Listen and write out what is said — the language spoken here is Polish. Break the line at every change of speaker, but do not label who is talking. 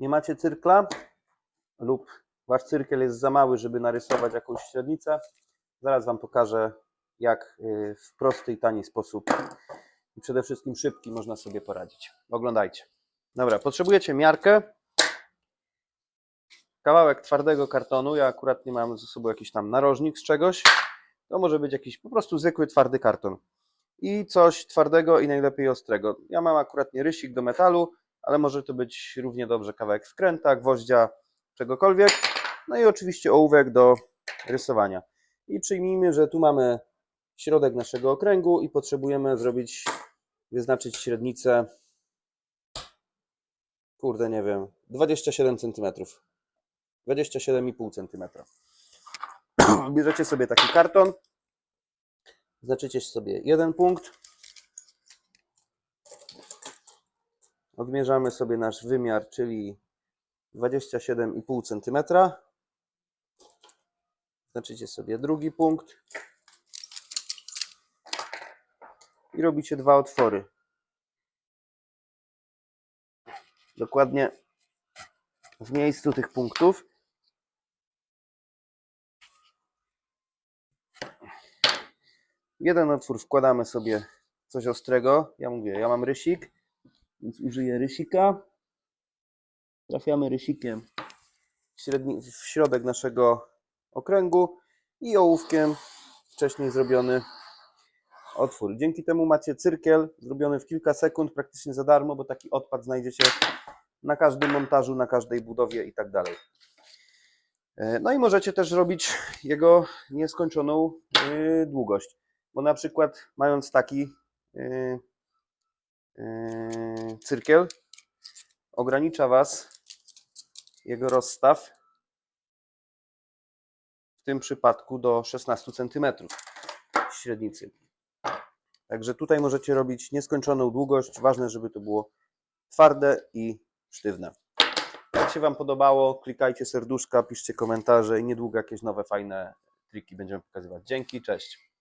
nie macie cyrkla lub wasz cyrkiel jest za mały, żeby narysować jakąś średnicę, zaraz Wam pokażę, jak y, w prosty i tani sposób i przede wszystkim szybki można sobie poradzić. Oglądajcie. Dobra, potrzebujecie miarkę, kawałek twardego kartonu. Ja akurat nie mam ze sobą jakiś tam narożnik z czegoś. To może być jakiś po prostu zwykły, twardy karton. I coś twardego i najlepiej ostrego. Ja mam akurat nie rysik do metalu, ale może to być równie dobrze kawałek skręta, gwoździa, czegokolwiek. No i oczywiście ołówek do rysowania. I przyjmijmy, że tu mamy środek naszego okręgu i potrzebujemy zrobić, wyznaczyć średnicę, kurde nie wiem, 27 cm. 27,5 cm. Bierzecie sobie taki karton, znaczycie sobie jeden punkt, odmierzamy sobie nasz wymiar, czyli 27,5 cm. Znaczycie sobie drugi punkt i robicie dwa otwory. Dokładnie w miejscu tych punktów. Jeden otwór wkładamy sobie coś ostrego. Ja mówię, ja mam rysik, więc użyję rysika. Trafiamy rysikiem w, średni, w środek naszego okręgu i ołówkiem wcześniej zrobiony otwór. Dzięki temu macie cyrkiel zrobiony w kilka sekund, praktycznie za darmo, bo taki odpad znajdziecie na każdym montażu, na każdej budowie i tak dalej. E, No i możecie też robić jego nieskończoną y, długość, bo na przykład mając taki cyrkiel, ogranicza Was jego rozstaw w tym przypadku do 16 cm średnicy. Także tutaj możecie robić nieskończoną długość. Ważne, żeby to było twarde i sztywne. Jak się Wam podobało, klikajcie serduszka, piszcie komentarze i niedługo jakieś nowe fajne triki będziemy pokazywać. Dzięki, cześć.